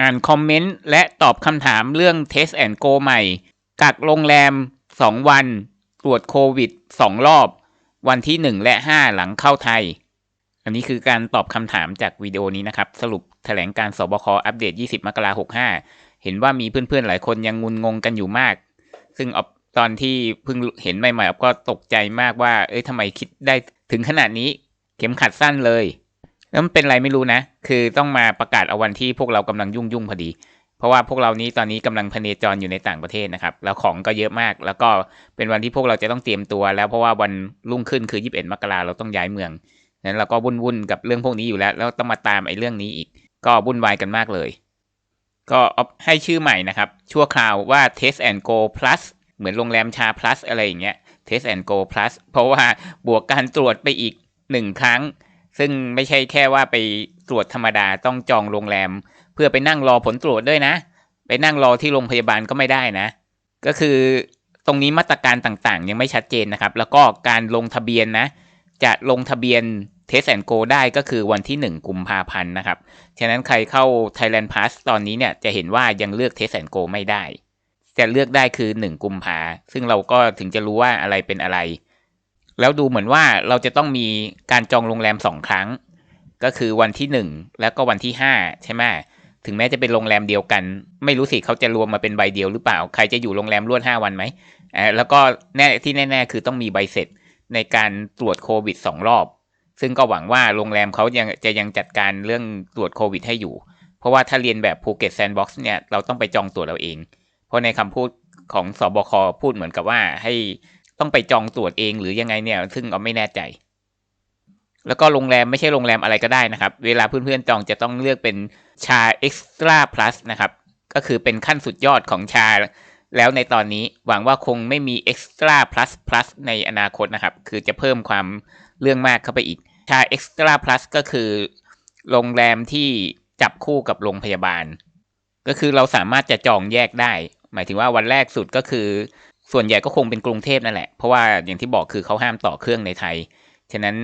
อ่านคอมเมนต์และตอบคำถามเรื่อง Test and Go ใหม่ กักโรงแรม 2 วัน ตรวจโควิด 2 รอบ วันที่ 1 และ 5 หลังเข้าไทย อันนี้คือการตอบคำถามจากวิดีโอนี้นะครับ สรุปแถลงการสบคอัปเดต 20 มกราคม 65 เห็นว่ามีเพื่อนๆ หลายคนยังงุนงงกันอยู่มาก ซึ่งตอนที่เพิ่งเห็นใหม่ๆก็ตกใจมากว่า เอ้ยทำไมคิดได้ถึงขนาดนี้ เข็มขัดสั้นเลย แล้วมันเป็นอะไรไม่รู้นะ คือต้องมาประกาศเอาวันที่พวกเรากำลังยุ่งยุ่งพอดี เพราะว่าพวกเรานี้ตอนนี้กำลังพเนจรอยู่ในต่างประเทศนะครับ แล้วของก็เยอะมาก แล้วก็เป็นวันที่พวกเราจะต้องเตรียมตัว แล้วเพราะว่าวันรุ่งขึ้นคือ 21 มกราเราต้องย้ายเมืองนั้นเราก็วุ่นๆกับเรื่องพวกนี้อยู่แล้ว แล้วต้องมาตามไอ้เรื่องนี้อีก ก็วุ่นวายกันมากเลย ก็ให้ชื่อใหม่นะครับ ชั่วคราวว่า Test and Go Plus เหมือนโรงแรมชา plus อะไรอย่างเงี้ย Test and Go Plus เพราะว่าบวกการตรวจไปอีกหนึ่งครั้ง ซึ่งไม่ใช่แค่ว่าไปตรวจธรรมดาต้องจองโรงแรม เพื่อไปนั่งรอผลตรวจด้วยนะ ไปนั่งรอที่โรงพยาบาลก็ไม่ได้นะ ก็คือตรงนี้มาตรการต่างๆ ยังไม่ชัดเจนนะครับ แล้วก็การลงทะเบียนนะ จะลงทะเบียน Test and Go ได้ก็คือวันที่ 1 กุมภาพันธ์นะครับ ฉะนั้นใครเข้า Thailand Pass ตอนนี้เนี่ยจะเห็นว่ายังเลือก Test and Go ไม่ได้ จะเลือกได้คือ 1 กุมภาซึ่งเราก็ถึงจะรู้ว่าอะไรเป็นอะไร แล้วดูเหมือนว่าเราจะต้องมีการจองโรงแรม2ครั้ง ก็คือวันที่1แล้วก็วันที่5ใช่ไหมถึงแม้จะเป็นโรงแรมเดียวกัน ไม่รู้สิเขาจะรวมมาเป็นใบเดียวหรือเปล่า ใครจะอยู่โรงแรมรวด5วันไหมอ่าแล้วก็แน่ที่แน่ ๆ คือต้องมีใบเสร็จในการตรวจโควิด2รอบ ซึ่งก็หวังว่าโรงแรมเขายังจะยังจัดการเรื่องตรวจโควิดให้อยู่ เพราะว่าถ้าเรียนแบบภูเก็ตแซนด์บ็อกซ์เนี่ยเราต้องไปจองตรวจเราเอง เพราะในคำพูดของสบคพูดเหมือนกับว่าให้ ต้องไปจองตรวจเองหรือยังไงเนี่ย ซึ่งเราไม่แน่ใจ แล้วก็โรงแรมไม่ใช่โรงแรมอะไรก็ได้นะครับ เวลาเพื่อนๆจองจะต้องเลือกเป็นชาเอ็กซ์ตร้าพลัสนะครับ ก็คือเป็นขั้นสุดยอดของชาแล้วในตอนนี้หวังว่าคงไม่มีเอ็กซ์ตร้าพลัสพลัสในอนาคตนะครับ คือจะเพิ่มความเรื่องมากเข้าไปอีก ชาเอ็กซ์ตร้าพลัสก็คือโรงแรมที่จับคู่กับโรงพยาบาล ก็คือเราสามารถจะจองแยกได้ หมายถึงว่าวันแรกสุดก็คือ ส่วนใหญ่ก็คงเป็นกรุงเทพนั่นแหละ เพราะว่าอย่างที่บอกคือเขาห้ามต่อเครื่องในไทย ฉะนั้น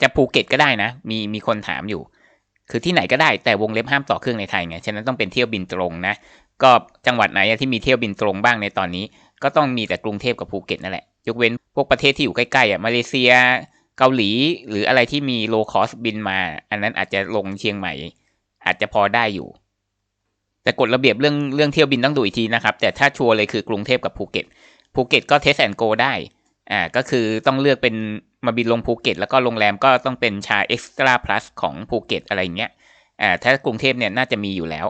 จะภูเก็ตก็ได้นะ มีมีคนถามอยู่ คือที่ไหนก็ได้แต่วงเล็บห้ามต่อเครื่องในไทยไง ฉะนั้นต้องเป็นเที่ยวบินตรงนะ ก็จังหวัดไหนที่มีเที่ยวบินตรงบ้างในตอนนี้ ก็ต้องมีแต่กรุงเทพกับภูเก็ตนั่นแหละ ยกเว้นพวกประเทศที่อยู่ใกล้ๆอะ มาเลเซีย เกาหลี หรืออะไรที่มีโลคอสบินมา อันนั้นอาจจะลงเชียงใหม่ อาจจะพอได้อยู่ แต่กฎระเบียบเรื่องเรื่องเที่ยวบินต้องดูอีกทีนะครับ แต่ถ้าชัวร์เลยคือกรุงเทพกับภูเก็ตภูเก็ตก็เทสแอนโกได้อ่าก็คือต้องเลือกเป็นมาบินลงภูเก็ต แล้วก็โรงแรมก็ต้องเป็นชาเอ็กซ์ตร้าพลัสของภูเก็ตอะไรเงี้ยอ่าถ้ากรุงเทพเนี่ยน่าจะมีอยู่แล้ว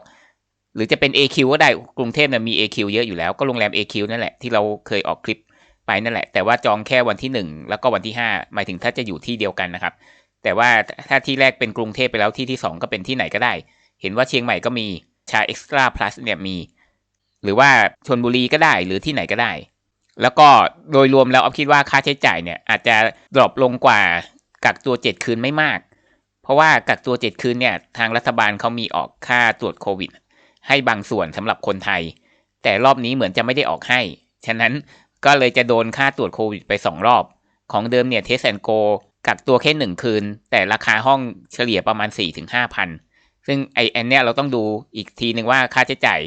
หรือจะเป็น AQ ก็ได้กรุงเทพเนี่ยมี AQ เยอะอยู่แล้วก็โรงแรม AQ นั่นแหละที่เราเคยออกคลิปไปนั่นแหละ แต่ว่าจองแค่วันที่หนึ่งแล้วก็วันที่ห้าหมายถึงถ้าจะอยู่ที่เดียวกันนะครับ แต่ว่าถ้าที่แรกเป็นกรุงเทพไปแล้วที่ที่สองก็เป็นที่ไหนก็ได้ เห็นว่าเชียงใหม่ก็มี ชาเอ็กซ์ตร้าพลัสเนี่ยมี หรือว่าชนบุรีก็ได้หรือที่ไหนก็ได้ แล้วก็โดยรวมแล้วออฟคิดว่าค่าใช้จ่ายเนี่ยอาจจะดรอปลงกว่ากักตัวเจ็ดคืนไม่มาก เพราะว่ากักตัวเจ็ดคืนเนี่ยทางรัฐบาลเขามีออกค่าตรวจโควิด ให้บางส่วนสำหรับคนไทย แต่รอบนี้เหมือนจะไม่ได้ออกให้ ฉะนั้นก็เลยจะโดนค่าตรวจโควิดไปสองรอบ ของเดิมเนี่ยเทสแอนโกกักตัวแค่หนึ่งคืน แต่ราคาห้องเฉลี่ยประมาณ4ี่ถึงห้าพัน ซึ่งไอแอนเนี้ยเราต้องดูอีกทีหนึ่งว่าค่าใช้จ่าย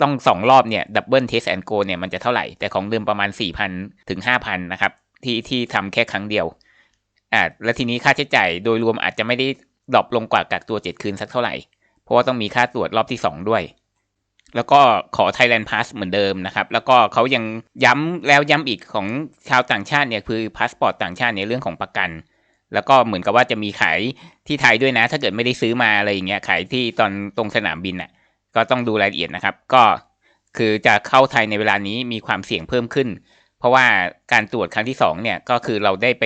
ต้องสองรอบเนี่ยดับเบิลเทสแอนโกเนี่ยมันจะเท่าไหร่ แต่ของเดิมประมาณ 4,000 ถึง 5,000 นะครับ ที่ที่ทำแค่ครั้งเดียวอ่าและทีนี้ค่าใช้จ่ายโดยรวมอาจจะไม่ได้ดรอปลงกว่ากักตัว 7 คืนสักเท่าไหร่ เพราะว่าต้องมีค่าตรวจรอบที่ 2 ด้วย แล้วก็ขอ Thailand Pass เหมือนเดิมนะครับ แล้วก็เขายังย้ำแล้วย้ำอีกของชาวต่างชาติเนี่ยคือพาสปอร์ตต่างชาติในเรื่องของประกัน แล้วก็เหมือนกับว่าจะมีขายที่ไทยด้วยนะ ถ้าเกิดไม่ได้ซื้อมาอะไรอย่างเงี้ยขายที่ตอนตรงสนามบินอะ ก็ต้องดูรายละเอียดนะครับ ก็คือจะเข้าไทยในเวลานี้มีความเสี่ยงเพิ่มขึ้น เพราะว่าการตรวจครั้งที่สองเนี่ยก็คือเราได้ไป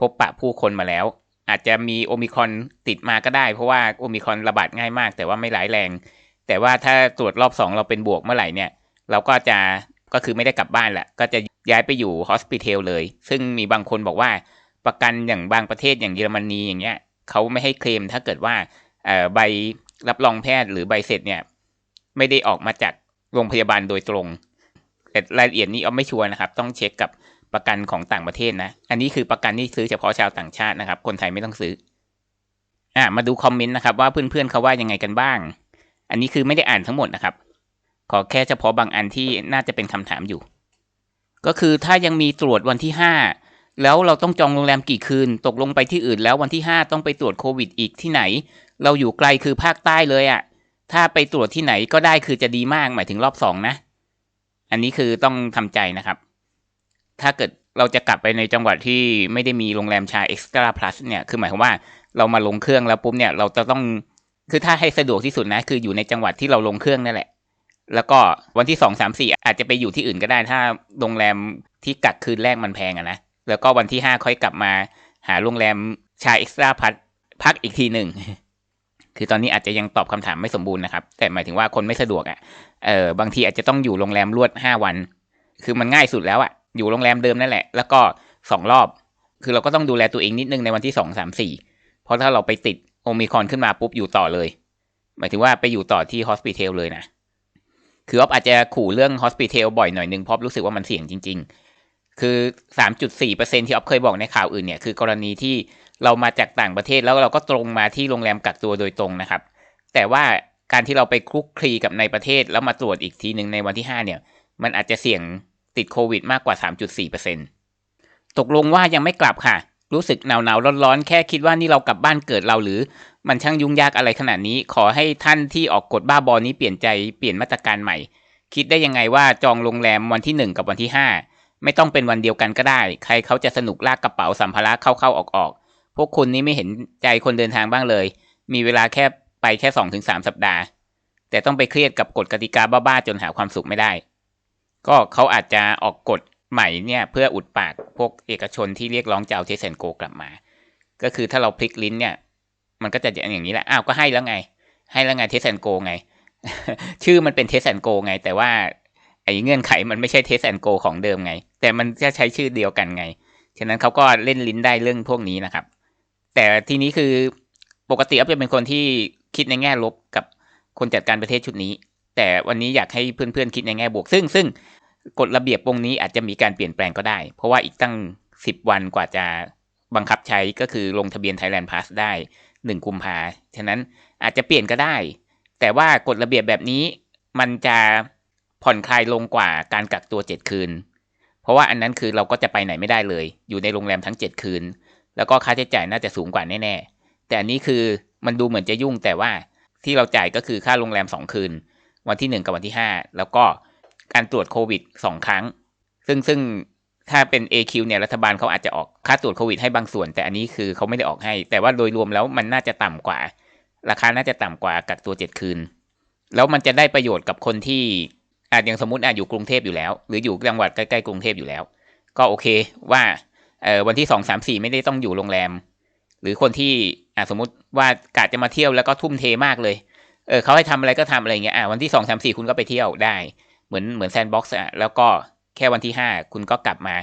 พบปะผู้คนมาแล้ว อาจจะมีโอมิครอนติดมาก็ได้ เพราะว่าโอมิครอนระบาดง่ายมาก แต่ว่าไม่ร้ายแรง แต่ว่าถ้าตรวจรอบสองเราเป็นบวกเมื่อไหร่เนี่ย เราก็จะก็คือไม่ได้กลับบ้านแหละก็จะย้ายไปอยู่ฮอสพิทอลเลย ซึ่งมีบางคนบอกว่า ประกันอย่างบางประเทศอย่างเยอรมนีอย่างเงี้ยเขาไม่ให้เคลมถ้าเกิดว่าใบรับรองแพทย์หรือใบเสร็จเนี่ย ไม่ได้ออกมาจากโรงพยาบาลโดยตรงแต่รายละเอียดนี้เอาไม่ชัวร์นะครับ ต้องเช็คกับประกันของต่างประเทศนะ อันนี้คือประกันที่ซื้อเฉพาะชาวต่างชาตินะครับ คนไทยไม่ต้องซื้ออ่ามาดูคอมเมนต์นะครับว่าเพื่อนๆเขาว่ายังไงกันบ้าง อันนี้คือไม่ได้อ่านทั้งหมดนะครับ ขอแค่เฉพาะบางอันที่น่าจะเป็นคำถามอยู่ ก็คือถ้ายังมีตรวจวันที่ห้า แล้วเราต้องจองโรงแรมกี่คืน ตกลงไปที่อื่นแล้ววันที่ห้าต้องไปตรวจโควิดอีกที่ไหน เราอยู่ไกลคือภาคใต้เลยอะ่ะ ถ้าไปตรวจที่ไหนก็ได้คือจะดีมากหมายถึงรอบสองนะ อันนี้คือต้องทำใจนะครับ ถ้าเกิดเราจะกลับไปในจังหวัดที่ไม่ได้มีโรงแรมชาเอ็กซ์ตร้าพลัสเนี่ย คือหมายความว่าเรามาลงเครื่องแล้วปุ๊บเนี่ยเราจะต้อง คือถ้าให้สะดวกที่สุดนะ คืออยู่ในจังหวัดที่เราลงเครื่องนั่นแหละ แล้วก็วันที่สองสามสี่อาจจะไปอยู่ที่อื่นก็ได้ ถ้าโรงแรมที่กักคืนแรกมันแพงอะนะ แล้วก็วันที่ห้าค่อยกลับมาหาโรงแรมชาเอ็กซ์ตร้าพัทพักอีกทีหนึ่ง คือตอนนี้อาจจะยังตอบคำถามไม่สมบูรณ์นะครับ แต่หมายถึงว่าคนไม่สะดวกอะ่ะ เออบางทีอาจจะต้องอยู่โรงแรมรวดห้าวัน คือมันง่ายสุดแล้วอะ่ะ อยู่โรงแรมเดิมนั่นแหละ แล้วก็สองรอบ คือเราก็ต้องดูแลตัวเองนิดนึงในวันที่สองสามสี่ เพราะถ้าเราไปติดโอมิคอนขึ้นมาปุ๊บอยู่ต่อเลย หมายถึงว่าไปอยู่ต่อที่ฮอสพิทอลเลยนะ คือออฟอาจจะขู่เรื่องฮอสพิทอลบ่อยหน่อยนึงเพราะรู้สึกว่ามันเสี่ยงจริง ๆ คือสามจุดสี่เปอร์เซ็นที่ออฟเคยบอกในข่าวอื่นเนี่ยคือกรณีที่เรามาจากต่างประเทศแล้วเราก็ตรงมาที่โรงแรมกักตัวโดยตรงนะครับ แต่ว่าการที่เราไปคลุกคลีกับในประเทศแล้วมาตรวจอีกทีหนึ่งในวันที่ห้าเนี่ย มันอาจจะเสี่ยงติดโควิดมากกว่า 3.4%ตกลงว่ายังไม่กลับค่ะ รู้สึกหนาวหนาวร้อนร้อนแค่คิดว่านี่เรากลับบ้านเกิดเราหรือ มันช่างยุ่งยากอะไรขนาดนี้ ขอให้ท่านที่ออกกฎบ้าบอนี้เปลี่ยนใจเปลี่ยนมาตรการใหม่ คิดได้ยังไงว่าจองโรงแรมวันที่หนึ่งกับวันที่ห้า ไม่ต้องเป็นวันเดียวกันก็ได้ ใครเขาจะสนุกลากกระเป๋าสัมภาระเข้าๆออกๆ พวกคุณนี่ไม่เห็นใจคนเดินทางบ้างเลย มีเวลาแค่ไปแค่สองถึงสามสัปดาห์ แต่ต้องไปเครียดกับกฎกติกาบ้าๆจนหาความสุขไม่ได้ ก็เขาอาจจะออกกฎใหม่เนี่ยเพื่ออุดปากพวกเอกชนที่เรียกร้องจะเอาเทสเซนโกกลับมา ก็คือถ้าเราพลิกลิ้นเนี่ย มันก็จะอย่างนี้แหละ อ้าว ก็ให้แล้วไง ให้แล้วไงเทสเซนโกไง ชื่อมันเป็นเทสเซนโกไง แต่ว่า ไอ้เงื่อนไขมันไม่ใช่เทสเซนโกของเดิมไง แต่มันจะใช้ชื่อเดียวกันไง ฉะนั้นเขาก็เล่นลิ้นได้เรื่องพวกนี้นะครับ แต่ทีนี้คือปกติอัพจะเป็นคนที่คิดในแง่ลบกับคนจัดการประเทศชุดนี้ แต่วันนี้อยากให้เพื่อนๆคิดในแง่บวก ซึ่งซึ่งกฎระเบียบวงนี้อาจจะมีการเปลี่ยนแปลงก็ได้ เพราะว่าอีกตั้งสิบวันกว่าจะบังคับใช้ก็คือลงทะเบียน Thailand Pass ได้หนึ่งกุมภาฉะนั้นอาจจะเปลี่ยนก็ได้ แต่ว่ากฎระเบียบแบบนี้มันจะ ผ่อนคลายลงกว่าการกักตัวเจ็ดคืน เพราะว่าอันนั้นคือเราก็จะไปไหนไม่ได้เลย อยู่ในโรงแรมทั้งเจ็ดคืน แล้วก็ค่าใช้จ่ายน่าจะสูงกว่าแน่ๆ แต่อันนี้คือมันดูเหมือนจะยุ่งแต่ว่าที่เราจ่ายก็คือค่าโรงแรมสองคืน วันที่หนึ่งกับวันที่ห้าแล้วก็การตรวจโควิดสองครั้ง ซึ่งซึ่งถ้าเป็น AQ เนี่ยรัฐบาลเขาอาจจะออกค่าตรวจโควิดให้บางส่วน แต่อันนี้คือเขาไม่ได้ออกให้ แต่ว่าโดยรวมแล้วมันน่าจะต่ำกว่า ราคาน่าจะต่ำกว่ากักตัวเจ็ดคืน แล้วมันจะได้ประโยชน์กับคนที่ อาจอย่างสมมติอาจอยู่กรุงเทพอยู่แล้ว หรืออยู่จังหวัดใกล้ๆกรุงเทพอยู่แล้ว ก็โอเคว่าเออวันที่สองสามสี่ไม่ได้ต้องอยู่โรงแรม หรือคนที่อ่าสมมติว่ากะจะมาเที่ยวแล้วก็ทุ่มเทมากเลยเออเขาให้ทำอะไรก็ทำอะไรเงี้ยอ่าวันที่สองสามสี่คุณก็ไปเที่ยวได้ เหมือนเหมือนแซนด์บ็อกซ์อะแล้วก็แค่วันที่ห้าคุณก็กลับมา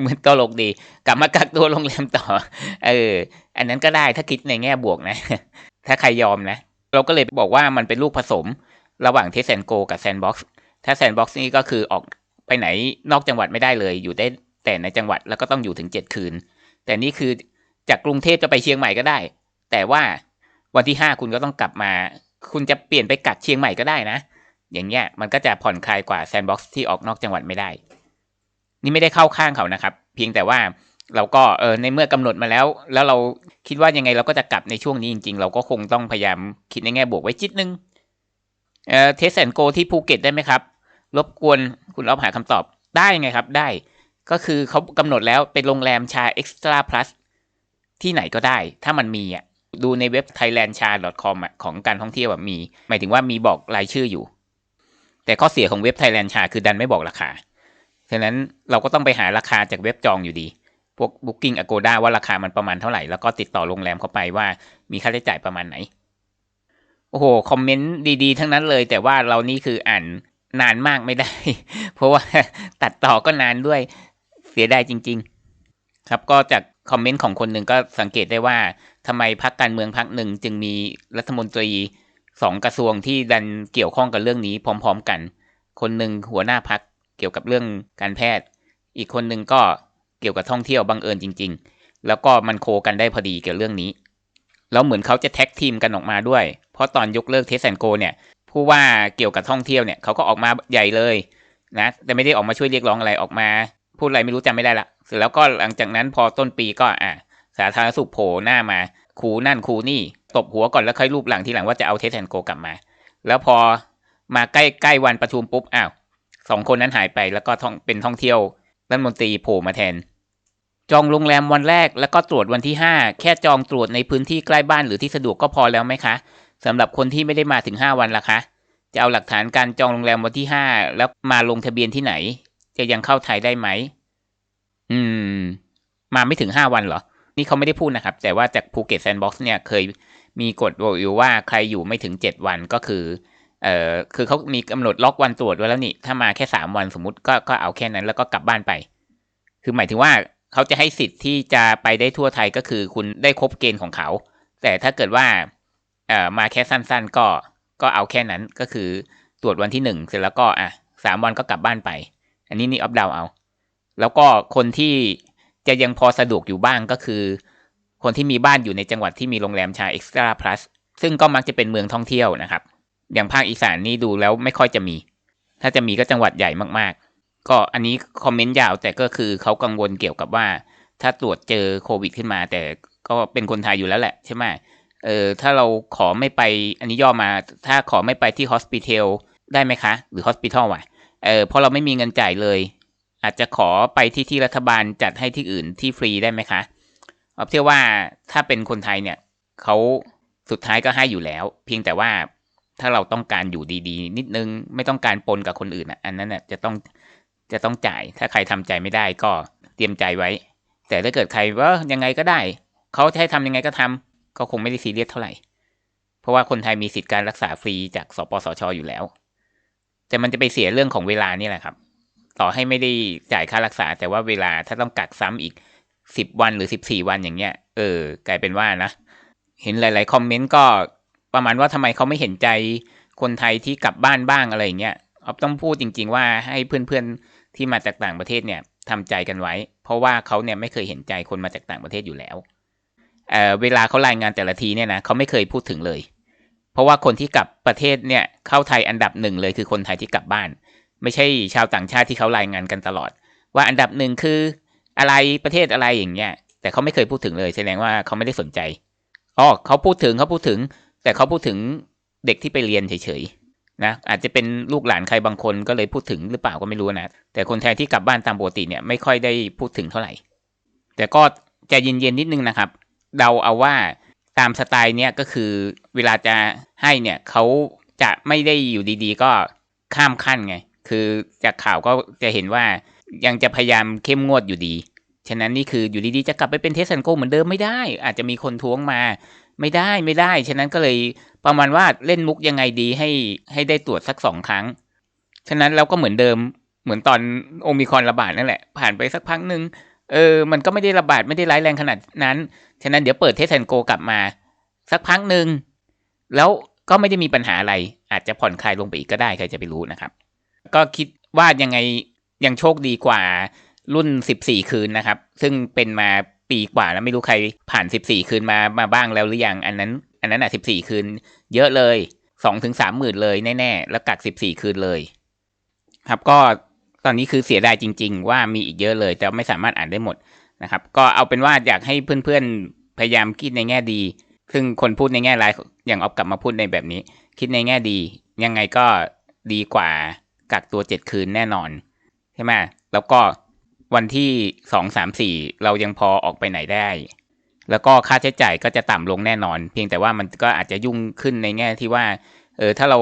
เหมือนตลกดี กลับมากักตัวโรงแรมต่อ เออ อันนั้นก็ได้ถ้าคิดในแง่บวกนะ ถ้าใครยอมนะ เราก็เลยบอกว่ามันเป็นลูกผสม ระหว่างเทสแอนโกกับแซนบ็อกซ์ถ้าแซนบ็อกซ์นี่ก็คือออกไปไหนนอกจังหวัดไม่ได้เลย อยู่ได้แต่ในจังหวัดแล้วก็ต้องอยู่ถึงเจ็ดคืน แต่นี่คือจากกรุงเทพจะไปเชียงใหม่ก็ได้ แต่ว่าวันที่ห้าคุณก็ต้องกลับมา คุณจะเปลี่ยนไปกักเชียงใหม่ก็ได้นะ อย่างเงี้ยมันก็จะผ่อนคลายกว่าแซนบ็อกซ์ที่ออกนอกจังหวัดไม่ได้ นี่ไม่ได้เข้าข้างเขานะครับ เพียงแต่ว่าเราก็เออในเมื่อกำหนดมาแล้ว แล้วเราคิดว่ายังไงเราก็จะกลับในช่วงนี้จริง ๆ เราก็คงต้องพยายามคิดในแง่บวกไว้จิตนึง เอ่อเทสแอนโกที่ภูเก็ตได้ไหมครับ รบกวนคุณเอาหาคำตอบได้ไงครับได้ ก็คือเขากำหนดแล้วเป็นโรงแรมชาเอ็กซ์ตร้าพลัสที่ไหนก็ได้ ถ้ามันมีอะดูในเว็บ thailandcha.com อะของการท่องเที่ยวแบบมี หมายถึงว่ามีบอกรายชื่ออยู่ แต่ข้อเสียของเว็บ Thailand Cha คือดันไม่บอกราคาฉะนั้นเราก็ต้องไปหาราคาจากเว็บจองอยู่ดี พวก Booking Agoda ว่าราคามันประมาณเท่าไหร่ แล้วก็ติดต่อโรงแรมเข้าไปว่ามีค่าใช้จ่ายประมาณไหน โอ้โห คอมเมนต์ดีๆ ทั้งนั้นเลย แต่ว่าเรานี่คืออ่านนานมากไม่ได้ เพราะว่าตัดต่อก็นานด้วยเสียดายจริง ๆ ครับก็จากคอมเมนต์ของคนหนึ่งก็สังเกตได้ว่าทำไมพักการเมืองพักหนึ่งจึงมีรัฐมนตรีสองกระทรวงที่ดันเกี่ยวข้องกับเรื่องนี้พร้อม ๆ กัน คนหนึ่งหัวหน้าพักเกี่ยวกับเรื่องการแพทย์ อีกคนหนึ่งก็เกี่ยวกับท่องเที่ยวบังเอิญจริง ๆ แล้วก็มันโคกันได้พอดีเกี่ยวเรื่องนี้แล้วเหมือนเขาจะแท็กทีมกันออกมาด้วย เพราะตอนยกเลิกเทสแอนโกเนี่ย ผู้ว่าเกี่ยวกับท่องเที่ยวเนี่ยเขาก็ออกมาใหญ่เลยนะ แต่ไม่ได้ออกมาช่วยเรียกร้องอะไรออกมา พูดอะไรไม่รู้จำไม่ได้ละเสร็จแล้วก็หลังจากนั้นพอต้นปีก็อะสาธารณสุขโผล่หน้ามาคูนั่นคูนี่ตบหัวก่อนแล้วค่อยรูปหลังทีหลังว่าจะเอาเทสแอนโกกลับมา แล้วพอมาใกล้ใกล้วันประชุมปุ๊บอ้าวสองคนนั้นหายไปแล้วก็ท่องเป็นท่องเที่ยวรัฐมนตรีโผล่มาแทน จองโรงแรมวันแรกแล้วก็ตรวจวันที่ห้าแค่จองตรวจในพื้นที่ใกล้บ้านหรือที่สะดวกก็พอแล้วไหมคะ สำหรับคนที่ไม่ได้มาถึงห้าวันล่ะคะ จะเอาหลักฐานการจองโรงแรมวันที่ห้าแล้วมาลงทะเบียนที่ไหน จะยังเข้าไทยได้ไหม อืม มาไม่ถึงห้าวันเหรอ นี่เขาไม่ได้พูดนะครับ แต่ว่าจากภูเก็ตแซนด์บ็อกซ์เนี่ยเคยมีกฎบอกอยู่ว่าใครอยู่ไม่ถึงเจ็ดวันก็คือ เอ่อ คือเขามีกำหนดล็อกวันตรวจไว้แล้วนี่ ถ้ามาแค่สามวันสมมติก็ก็เอาแค่นั้นแล้วก็กลับบ้านไป คือหมายถึงว่าเขาจะให้สิทธิ์ที่จะไปได้ทั่วไทยก็คือ คุณได้ครบเกณฑ์ของเขา แต่ถ้าเกิดว่า เอ่อมาแค่สั้น ๆ ก็ก็เอาแค่นั้นก็คือตรวจวันที่หนึ่งเสร็จแล้วก็อะสามวันก็กลับบ้านไป อันนี้นี่อัพดาวเอา แล้วก็คนที่จะยังพอสะดวกอยู่บ้างก็คือ คนที่มีบ้านอยู่ในจังหวัดที่มีโรงแรมชาเอ็กซ์ตร้าพลัสซึ่งก็มักจะเป็นเมืองท่องเที่ยวนะครับ อย่างภาคอีสานนี่ดูแล้วไม่ค่อยจะมี ถ้าจะมีก็จังหวัดใหญ่มากๆ ก็อันนี้คอมเมนต์ยาวแต่ก็คือเขากังวลเกี่ยวกับว่า ถ้าตรวจเจอโควิดขึ้นมา แต่ก็เป็นคนไทยอยู่แล้วแหละใช่ไหม เออถ้าเราขอไม่ไปอันนี้ย่อมาถ้าขอไม่ไปที่ hospital ได้ไหมคะ หรือ hospital วะเออเพราะเราไม่มีเงินจ่ายเลย อาจจะขอไปที่ที่รัฐบาลจัดให้ที่อื่นที่ฟรีได้ไหมคะเอาเชื่อว่าถ้าเป็นคนไทยเนี่ยเขาสุดท้ายก็ให้อยู่แล้ว เพียงแต่ว่าถ้าเราต้องการอยู่ดีๆ นิดนึงไม่ต้องการปนกับคนอื่นอะอันนั้นน่ะจะต้องจะต้องจ่าย ถ้าใครทำใจไม่ได้ก็เตรียมใจไว้ แต่ถ้าเกิดใครว่ายังไงก็ได้เขาให้ทำยังไงก็ทำ ก็คงไม่ได้ซีเรียสเท่าไหร่ เพราะว่าคนไทยมีสิทธิการรักษาฟรีจากสปสชอยู่แล้ว แต่มันจะไปเสียเรื่องของเวลานี่แหละครับ ต่อให้ไม่ได้จ่ายค่ารักษา แต่ว่าเวลาถ้าต้องกักซ้ำอีกสิบวันหรือสิบสี่วันอย่างเงี้ย เออ กลายเป็นว่านะ เห็นหลาย ๆ คอมเมนต์ก็ประมาณว่าทำไมเขาไม่เห็นใจคนไทยที่กลับบ้านบ้างอะไรเงี้ยออฟต้องพูดจริง ๆ ว่าให้เพื่อน ๆ ที่มาจากต่างประเทศเนี่ยทำใจกันไว้ เพราะว่าเขาเนี่ยไม่เคยเห็นใจคนมาจากต่างประเทศอยู่แล้ว เเวลาเขารายงานแต่ละทีเนี่ยนะเขาไม่เคยพูดถึงเลย เพราะว่าคนที่กลับประเทศเนี่ยเข้าไทยอันดับหนึ่งเลยคือคนไทยที่กลับบ้าน ไม่ใช่ชาวต่างชาติที่เขารายงานกันตลอด ว่าอันดับหนึ่งคืออะไรประเทศอะไรอย่างเงี้ยแต่เขาไม่เคยพูดถึงเลย แสดงว่าเขาไม่ได้สนใจอ๋อเขาพูดถึงเขาพูดถึง แต่เขาพูดถึงเด็กที่ไปเรียนเฉยๆนะอาจจะเป็นลูกหลานใครบางคนก็เลยพูดถึงหรือเปล่าก็ไม่รู้นะแต่คนไทยที่กลับบ้านตามปกติเนี่ยไม่ค่อยได้พูดถึงเท่าไหร่ แต่ก็ใจเย็นๆนิดนึงนะครับ เดาเอาว่าตามสไตล์เนี่ยก็คือเวลาจะให้เนี่ยเขาจะไม่ได้อยู่ดีๆ ก็ข้ามขั้นไง คือจากข่าวก็จะเห็นว่ายังจะพยายามเข้มงวดอยู่ดี ฉะนั้นนี่คืออยู่ดีๆ จะกลับไปเป็นเทสซันโกเหมือนเดิมไม่ได้ อาจจะมีคนท้วงมาไม่ได้ไม่ได้ ฉะนั้นก็เลยประมาณว่าเล่นมุกยังไงดีให้ให้ได้ตรวจสักสองครั้ง ฉะนั้นเราก็เหมือนเดิมเหมือนตอนโอมิคอนระบาดนั่นแหละ ผ่านไปสักพักหนึ่ง เออ มันก็ไม่ได้ระบาดไม่ได้ร้ายแรงขนาดนั้น ฉะนั้นเดี๋ยวเปิดเทสแอนโกกลับมา สักพักหนึ่งแล้วก็ไม่ได้มีปัญหาอะไร อาจจะผ่อนคลายลงไปอีกก็ได้ใครจะไปรู้นะครับ ก็คิดว่ายังไงยังโชคดีกว่ารุ่น 14 คืนนะครับ ซึ่งเป็นมาปีกว่าแล้วไม่รู้ใครผ่าน 14 คืนมามาบ้างแล้วหรือยังอันนั้น อันนั้นอะ 14 คืน เยอะเลย2ถึง3หมื่นเลยแน่ๆแล้วกัก 14 คืนเลย ครับก็ อนนี้คือเสียดายจริง ๆ ว่ามีอีกเยอะเลย แต่ไม่สามารถอ่านได้หมดนะครับ ก็เอาเป็นว่าอยากให้เพื่อนๆพยายามคิดในแง่ดี ซึ่งคนพูดในแง่ร้ายอย่างออฟกลับมาพูดในแบบนี้ คิดในแง่ดี ยังไงก็ดีกว่ากักตัวเจ็ดคืนแน่นอนใช่ไหมแล้วก็วันที่สองสามสี่เรายังพอออกไปไหนได้ แล้วก็ค่าใช้จ่ายก็จะต่ำลงแน่นอน เพียงแต่ว่ามันก็อาจจะยุ่งขึ้นในแง่ที่ว่า เออถ้าเรา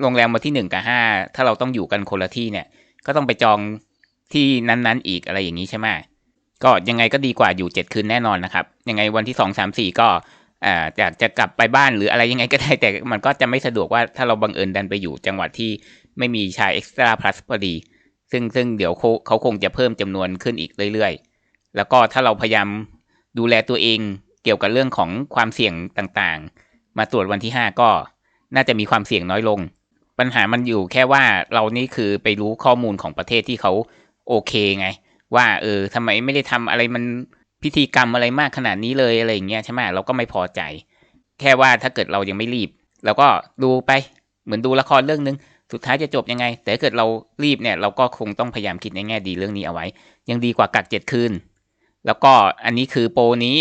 โรงแรมวันที่หนึ่งกับห้าถ้าเราต้องอยู่กันคนละที่เนี่ย ก็ต้องไปจองที่นั้นๆ อีกอะไรอย่างนี้ใช่ไหมก็ยังไงก็ดีกว่าอยู่เจ็ดคืนแน่นอนนะครับ ยังไงวันที่สองสามสี่ก็อ่อยากจะกลับไปบ้านหรืออะไรยังไงก็ได้แต่มันก็จะไม่สะดวกว่าถ้าเราบังเอิญดันไปอยู่จังหวัดที่ไม่มีชายเอ็กซ์ตร้าพลัสพอดี ซึ่งซึ่งเดี๋ยวเขาเขาคงจะเพิ่มจำนวนขึ้นอีกเรื่อยๆ แล้วก็ถ้าเราพยายามดูแลตัวเองเกี่ยวกับเรื่องของความเสี่ยงต่างๆ มาตรวจวันที่ห้าก็น่าจะมีความเสี่ยงน้อยลง ปัญหามันอยู่แค่ว่าเรานี่คือไปรู้ข้อมูลของประเทศที่เขาโอเคไง ว่าเออทำไมไม่ได้ทำอะไรมันพิธีกรรมอะไรมากขนาดนี้เลยอะไรอย่างเงี้ยใช่ไหมเราก็ไม่พอใจ แค่ว่าถ้าเกิดเรายังไม่รีบแล้วก็ดูไปเหมือนดูละครเรื่องนึง สุดท้ายจะจบยังไง แต่ถ้าเกิดเรารีบเนี่ย เราก็คงต้องพยายามคิดในแง่ดีเรื่องนี้เอาไว้ ยังดีกว่ากักเจ็ดคืน แล้วก็อันนี้คือโปรนี้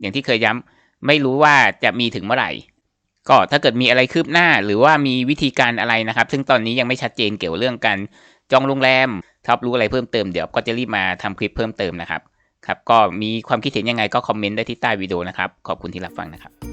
อย่างที่เคยย้ำไม่รู้ว่าจะมีถึงเมื่อไหร่ ก็ถ้าเกิดมีอะไรคืบหน้าหรือว่ามีวิธีการอะไรนะครับ ซึ่งตอนนี้ยังไม่ชัดเจนเกี่ยวเรื่องการจองโรงแรมถ้ารู้อะไรเพิ่มเติมเดี๋ยวก็จะรีบมาทำคลิปเพิ่มเติมนะครับครับ ก็มีความคิดเห็นยังไงก็คอมเมนต์ได้ที่ใต้วิดีโอนะครับ ขอบคุณที่รับฟังนะครับ